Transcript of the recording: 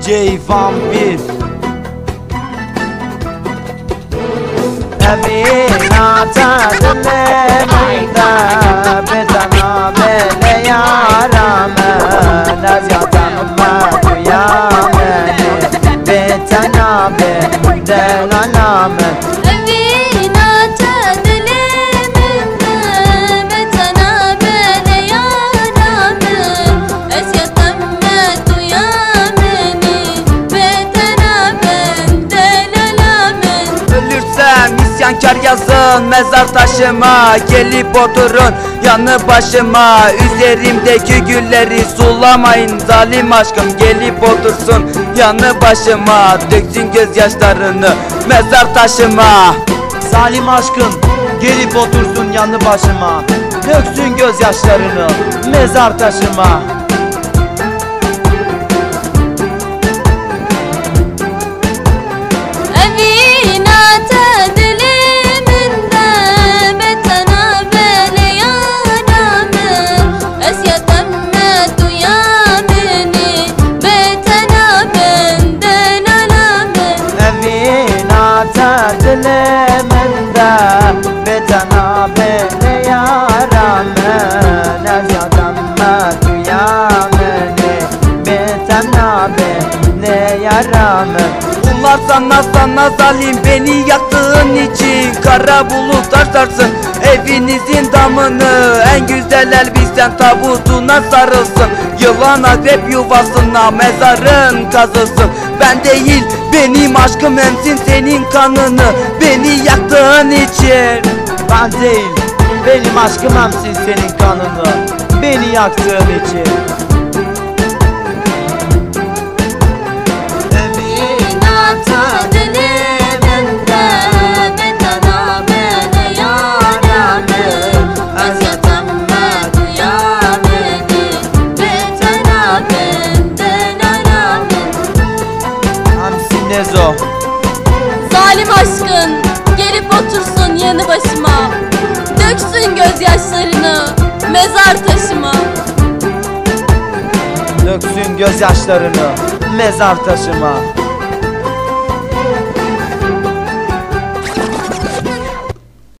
DJ Vampir Evina tadlemeyde Bedana bele yarame. Lezyatemme duyameni Betena benden alame Evina yazın mezar taşıma Gelip oturun yanı başıma. Üzerimdeki gülleri sulamayın Zalim aşkım gelip otursun yanı başıma. Döksün gözyaşlarını mezar taşıma. Zalim aşkın gelip otursun yanı başıma. Döksün gözyaşlarını mezar taşıma yarame Bunlar sana sana zalim beni yaktığın için Kara bulutlar sarsın evinizin damını En güzel elbisen tabutuna sarılsın. Yılan akrep yuvasına mezarın kazılsın Ben değil benim aşkım emsin senin kanını. Beni yaktığın için. Ben değil benim aşkım emsin senin kanını. Beni yaktığın için Nezo Zalim aşkın gelip otursun yanı başıma. Döksün gözyaşlarını mezar taşıma. Döksün gözyaşlarını mezar taşıma